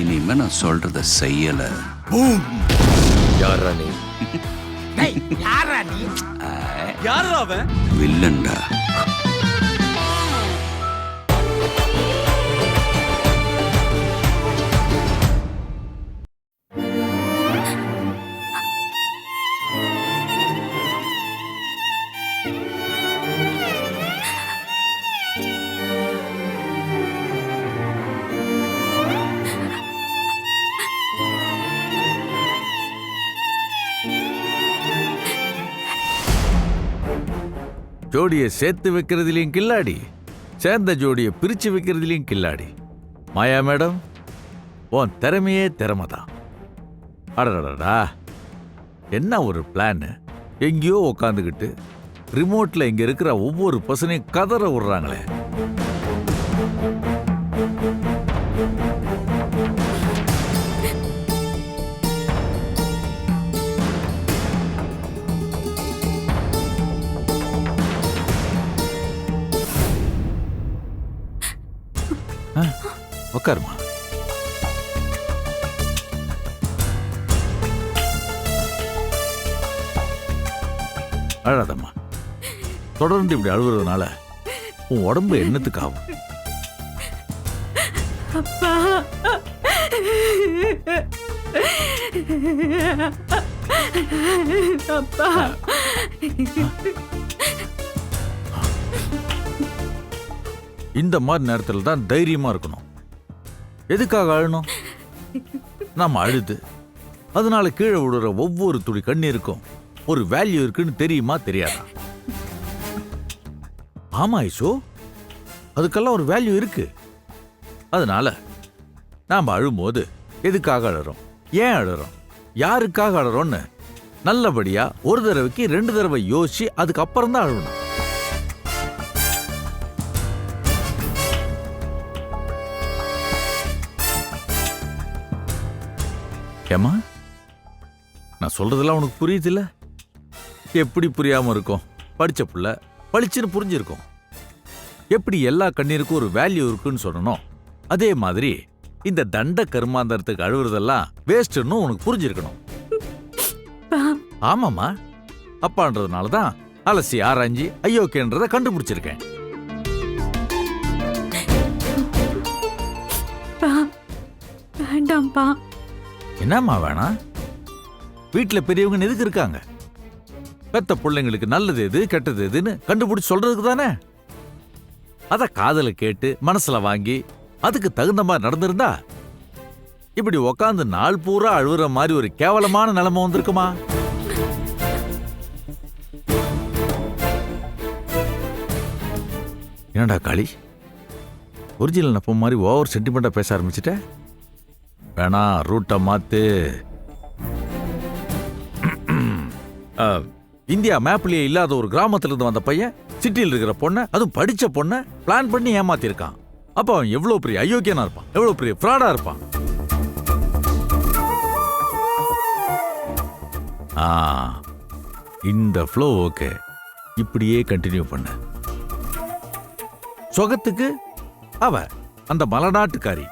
இனிமே நான் சொல்றத செய்யல. யாரா நீ? யாரா நீ? யாரா அவன்? வில்லன்டா. ஜோடியை சேர்த்து வைக்கிறதுலையும் கில்லாடி. சேர்ந்த ஜோடியை பிரிச்சு வைக்கிறதுலையும் கில்லாடி. மாயா மேடம் உன் திறமையே திறமை தான் அடடடா என்ன ஒரு பிளான்? எங்கேயோ உக்காந்துக்கிட்டு ரிமோட்ல இங்க இருக்கிற ஒவ்வொரு பர்சனையும் கதற விடுறாங்களே. உட்காருமா? அழாதம்மா. தொடர்ந்து இப்படி அழுகுறதுனால உன் உடம்பு என்னத்துக்கு ஆகும்? அப்பா. இந்த மாதிரி நேரத்தில் தான் தைரியமா இருக்கணும். எதுக்காக அழணும் நாம் அழுது. அதனால கீழே விடுற ஒவ்வொரு துளி கண்ணீருக்கும் ஒரு வேல்யூ இருக்குன்னு தெரியுமா தெரியாதா? ஆமா ஐசோ. அதுக்கெல்லாம் ஒரு வேல்யூ இருக்கு. அதனால நாம் அழும்போது எதுக்காக அழறோம்? ஏன் அழறோம்? யாருக்காக அழறோம்னு நல்லபடியா ஒரு தடவைக்கு ரெண்டு தடவை யோசிச்சு அதுக்கப்புறம் தான் அழுகணும் ஏமா நான் சொல்றதெல்லாம் உனக்கு புரியுதுல்ல? எப்படி புரியாம இருக்கும்? படிச்ச புள்ள பளிச்சுன்னு புரிஞ்சிருக்கும். எப்படி எல்லா கண்ணீருக்கும் ஒரு வேல்யூ இருக்குன்னு சொல்லணும்? அதே மாதிரி இந்த தண்ட கருமாந்தரத்துக்கு அழுவுறதெல்லாம் வேஸ்ட்னு உனக்கு புரிஞ்சிருக்கணும். ஆமாம்மா. அப்பான்றதுனால தான் அலசி ஆராய்ஞ்சி ஐயோக்கேன்றதை கண்டுபிடிச்சிருக்கேன். வேண்டாம்ப்பா. என்னம்மா வேணாம் வீட்டில் பெரியவங்க எதுக்கு இருக்காங்க? பெத்த பிள்ளைங்களுக்கு நல்லது எது கெட்டது எதுன்னு கண்டுபிடிச்சு சொல்றதுக்கு தானே? அதை காதல கேட்டு மனசுல வாங்கி அதுக்கு தகுந்த மாதிரி நடந்திருந்தா இப்படி உக்காந்து நாள் பூரா அழுகுற மாதிரி ஒரு கேவலமான நிலைமை வந்திருக்குமா? என்னடா காளி? ஒரிஜினல் நப்ப மாதிரி ஓவர் சென்டிமெண்டா பேச ஆரம்பிச்சிட்டேன் வேணா ரூட்டை மாத்து. இந்தியா மேப்லயே இல்லாத ஒரு கிராமத்துல இருந்து வந்த பையன் சிட்டியில் இருக்கிற பொண்ணை அதுவும் படிச்ச பொண்ணை பிளான் பண்ணி ஏமாத்திருக்கான். அப்ப அவன் எவ்வளவு பெரிய அயோக்கியனா இருப்பான் எவ்வளவு பெரிய ஃப்ராடா இருப்பான். ஆ இந்த ஃப்ளோ ஓகே இப்படியே கண்டினியூ பண்ண. சொகத்துக்கு அவ அந்த மலநாட்டுக்காரி.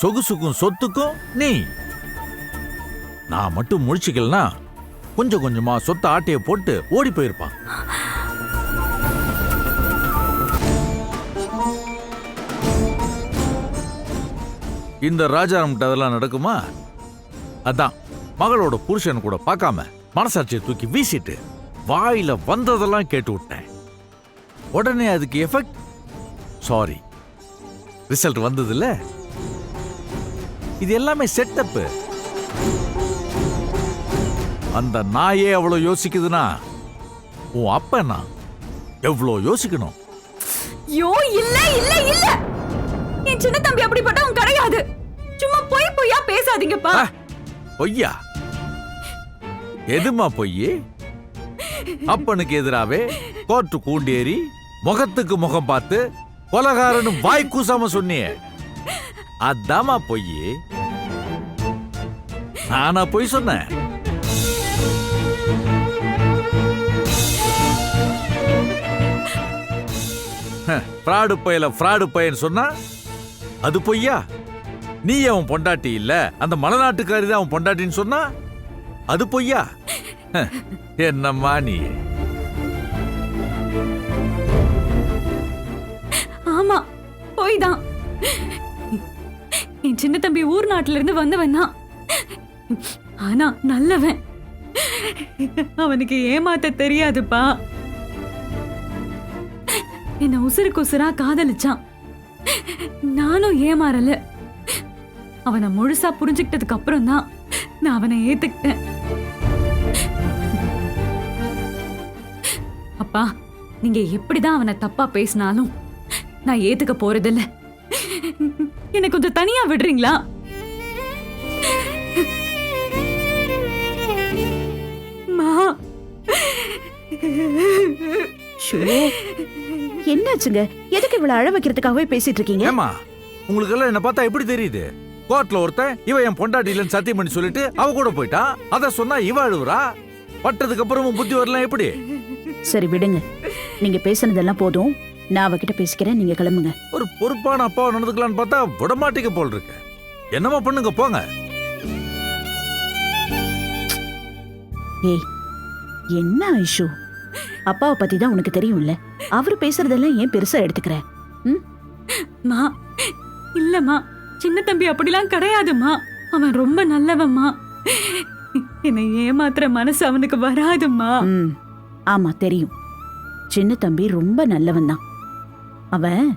சொகுசுக்கும் சொத்துக்கும் நீ. நான் மட்டும் முழிச்சுக்கலனா கொஞ்சம் கொஞ்சமா சொத்த ஆட்டைய போட்டு ஓடி போயிருப்பான். இந்த ராஜாராம்கிட்ட அதெல்லாம் நடக்குமா? அதான் மகளோட புருஷன் கூட பார்க்காம மனசாட்சியை தூக்கி வீசிட்டு வாயில வந்ததெல்லாம் கேட்டு விட்டேன். உடனே அதுக்கு எஃபெக்ட் சாரி ரிசல்ட் வந்ததில்லை. இது எல்லாமே செட்டப்பு அந்த நாயே அவ்வளவு யோசிக்குதுன்னா உன் அப்பனா? எவ்வளோ யோசிக்கணும்? யோ இல்ல இல்ல இல்ல! என் சின்ன தம்பி அப்படிப்பட்டவன் கிடையாது. சும்மா பொய் பொய்யா பேசாதீங்கப்பா. பொய்யா? எதுமா பொய்? அப்பனுக்கு எதிராவே கோர்ட்டு கூண்டேறி முகத்துக்கு முகம் பார்த்து கொலகாரன்னு வாய் கூசாம சொன்னியே. அதாம்மா பொய்? நானா பொய் சொன்னேன். ஃப்ராடு பையல ஃப்ராடு பையன் சொன்னா அது பொய்யா? நீ அவன் பொண்டாட்டி இல்ல அந்த மலைநாட்டுக்காரி தான் அவன் பொண்டாட்டின்னு சொன்னா அது பொய்யா? என்னம்மா நீ? ஆமா போய் தான். என் சின்ன தம்பி ஊர் நாட்டுல இருந்து வந்தவன் தான். ஆனா நல்லவன். அவனுக்கு ஏமாத்த தெரியாதுப்பா. என்ன உசுருக்கு உசுரா காதலிச்சான். நானும் ஏமாறல. அவனை முழுசா புரிஞ்சுக்கிட்டதுக்கு அப்புறம் தான் நான் அவனை ஏத்துக்கிட்டேன். அப்பா நீங்க எப்படிதான் அவனை தப்பா பேசினாலும் நான் ஏத்துக்க போறதில்ல. என்னை கொஞ்சம் தனியா விடுறீங்களா? என்னாச்சுங்க? எதுக்கு இவ்வளவு அழ வைக்கிறதுக்காகவே பேசிட்டு இருக்கீங்க? ஏமா உங்களுக்கு எல்லாம் என்ன பார்த்தா எப்படி தெரியுது? கோர்ட்ல ஒருத்தன் இவ என் பொண்டாட்டி இல்லைன்னு சத்தியம் பண்ணி சொல்லிட்டு அவ கூட போயிட்டான் அத சொன்னா இவ அழுவுறா? பட்டதுக்கு அப்புறமும் புத்தி வரலாம் எப்படி? சரி விடுங்க. நீங்க பேசுனதெல்லாம் போதும். நான் அவகிட்ட பேசிக்கிறேன் நீங்க கிளம்புங்க. ஒரு பொறுப்பான அப்பாவை நடந்துக்கலாம்னு பார்த்தா விடமாட்டிக்க போல் இருக்கு. என்னமா பண்ணுங்க போங்க. ஏய் என்ன ஐஷு? அப்பாவை பத்தி தான் உனக்கு தெரியும்ல? அவரு பேசுறதெல்லாம் ஏன் பெருசா எடுத்துக்கிற? ம்? மா இல்லம்மா. சின்ன தம்பி அப்படிலாம் கிடையாதும்மா. அவன் ரொம்ப நல்லவன்மா என்னை ஏமாத்துற மனசு அவனுக்கு வராதும்மா. ம். ஆமா தெரியும். சின்ன தம்பி ரொம்ப நல்லவன் தான் அவன்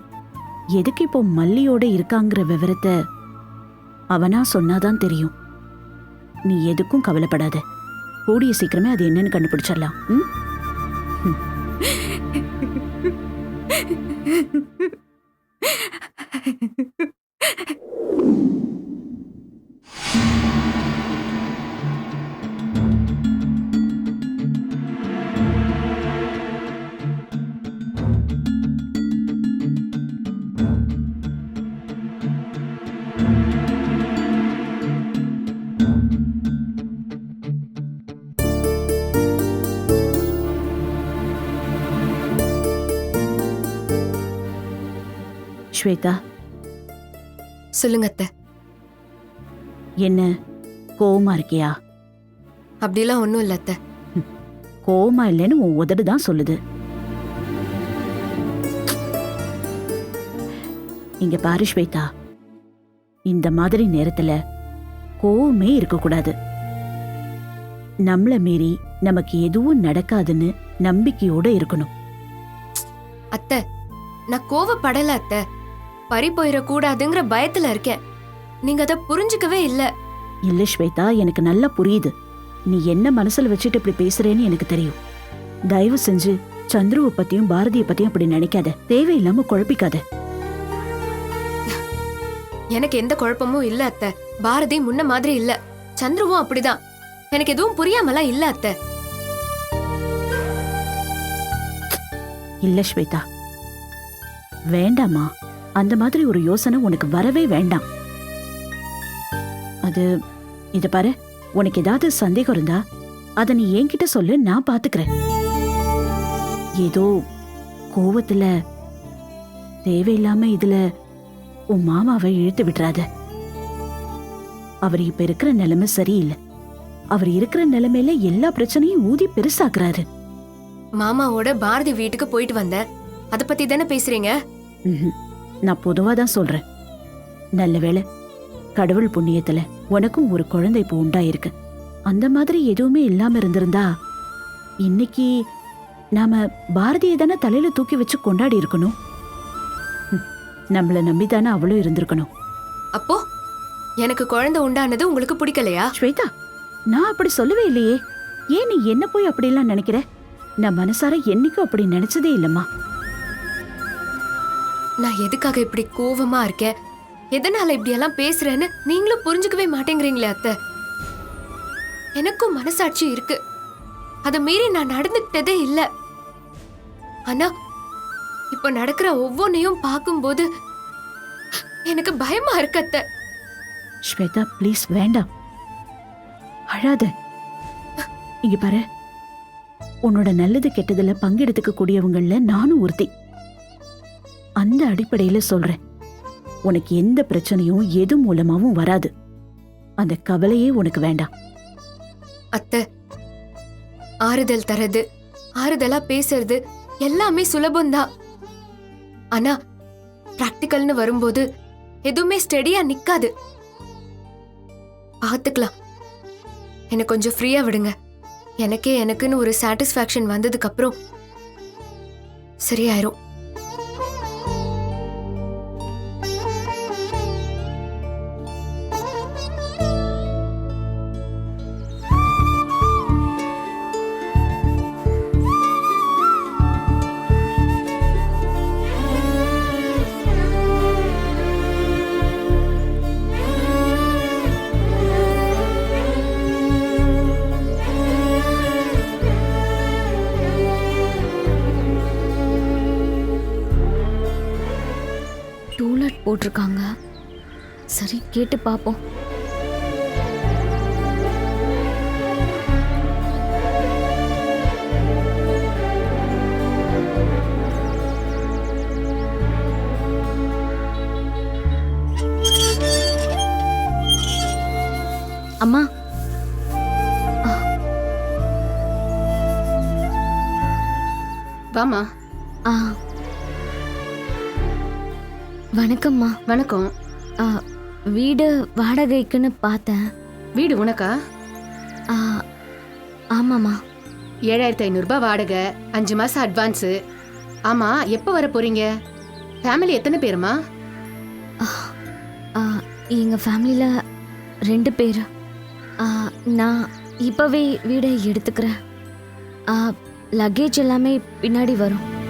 எதுக்கு இப்போ மல்லியோட இருக்காங்கிற விவரத்தை அவனா சொன்னாதான் தெரியும். நீ எதுக்கும் கவலைப்படாத. கூடிய சீக்கிரமே அது என்னன்னு கண்டுபிடிச்சிடலாம். ம்? Ha ha ha ha! Shweta. சொல்லுங்க அத்தை என்ன கோவமா இருக்கியா? அப்படிலாம் ஒன்றும் இல்லை அத்தை கோவமா இல்லைன்னு உன் உதடு தான் சொல்லுது. இங்க பாரு ஸ்வேதா. இந்த மாதிரி நேரத்துல கோவமே இருக்கக்கூடாது. நம்மள மீறி நமக்கு எதுவும் நடக்காதுன்னு நம்பிக்கையோட இருக்கணும். அத்தை நான் கோவப்படல அத்தை. பறி போயிடக்கூடாதுங்கிற பயத்துல இருக்கேன். நீங்க அதை புரிஞ்சுக்கவே இல்ல. இல்ல ஸ்வேதா எனக்கு நல்லா புரியுது. நீ என்ன மனசுல வச்சுட்டு இப்படி பேசுறேன்னு எனக்கு தெரியும். தயவு செஞ்சு சந்துருவை பத்தியும் பாரதிய பத்தியும் அப்படி நினைக்காத. தேவையில்லாம குழப்பிக்காத. எனக்கு எந்த குழப்பமும் இல்ல அத்தை. பாரதி முன்ன மாதிரி இல்ல. சந்துருவும் அப்படிதான். எனக்கு எதுவும் புரியாமலாம் இல்ல அத்தை. இல்ல ஸ்வேதா. வேண்டாமா? அந்த மாதிரி ஒரு யோசனை உனக்கு வரவே வேண்டாம். அது இத பாரு உனக்கு ஏதாவது சந்தேகம் இருந்தா அத நீ என்கிட்ட சொல்லு நான் பாத்துக்கிறேன். ஏதோ கோவத்துல தேவையில்லாம இதுல உன் மாமாவை இழுத்து விட்டுறாத அவர் இப்ப இருக்கிற நிலைமை சரியில்லை. அவர் இருக்கிற நிலைமையில எல்லா பிரச்சனையும் ஊதி பெருசாக்குறாரு. மாமாவோட பாரதி வீட்டுக்கு போயிட்டு வந்தேன் அத பத்தி தானே பேசுறீங்க. நான் பொதுவா தான் சொல்றேன். நல்ல வேளை கடவுள் புண்ணியத்துல உனக்கும் ஒரு குழந்தை இப்போ உண்டாயிருக்கு. அந்த மாதிரி எதுவுமே இல்லாம இருந்திருந்தா இன்னைக்கு நாம பாரதியை தானே தலையில தூக்கி வச்சு கொண்டாடி இருக்கணும்? நம்மள நம்பி தானே அவளும் இருந்திருக்கணும். அப்போ எனக்கு குழந்தை உண்டானது உங்களுக்கு பிடிக்கலையா? ஸ்வேதா நான் அப்படி சொல்லவே இல்லையே. ஏன் நீ என்ன போய் அப்படியெல்லாம் நினைக்கிற? நான் மனசார என்னைக்கும் அப்படி நினைச்சதே இல்லம்மா. நான் எதுக்காக இப்படி கோவமா இருக்கேன்? எதனால இப்படியெல்லாம் பேசுறேன்னு நீங்களும் புரிஞ்சுக்கவே மாட்டேங்கிறீங்களே அத்தை. எனக்கும் மனசாட்சி இருக்கு. அதை மீறி நான் நடந்துக்கிட்டதே இல்லை. ஆனா இப்ப நடக்கிற ஒவ்வொன்னையும் பார்க்கும்போது எனக்கு பயமா இருக்கு அத்தை. ஸ்வேதா ப்ளீஸ் வேண்டாம். அழாத. இங்க பாரு. உன்னோட நல்லது கெட்டதுல பங்கெடுத்துக்க கூடியவங்கள நானும் ஒருத்தி. அந்த அடிப்படையில சொல்றேன். உனக்கு எந்த பிரச்சனையும் எது மூலமாவும் வராது. அந்த கவலையே உனக்கு வேண்டாம். அத்தை ஆறுதல் தரது ஆறுதலா பேசுறது எல்லாமே சுலபம்தான். ஆனா பிராக்டிக்கல்னு வரும்போது எதுவுமே ஸ்டெடியா நிக்காது. பார்த்துக்கலாம் என்னை கொஞ்சம் ஃப்ரீயா விடுங்க. எனக்கே எனக்குன்னு ஒரு சாட்டிஸ்ஃபேக்ஷன் வந்ததுக்கு அப்புறம் சரியாயிரும். போட்டிருக்காங்க. சரி கேட்டு பார்ப்போம். அம்மா. வாமா ஆ. வணக்கம்மா. வணக்கம். ஆ, வீடு வாடகைக்குன்னு பார்த்தேன். வீடு உனக்கா? ஆ, ஆமாம்மா. ஏழாயிரத்தி ஐநூறுபா வாடகை அஞ்சு மாசம் அட்வான்ஸு ஆமா எப்போ வர போறீங்க? ஃபேமிலி எத்தனை பேருமா? ஆ, எங்க ஃபேமிலியில் ரெண்டு பேர். ஆ, நான் இப்போவே வீடை எடுத்துக்கிறேன். லக்கேஜ் எல்லாமே பின்னாடி வரும்.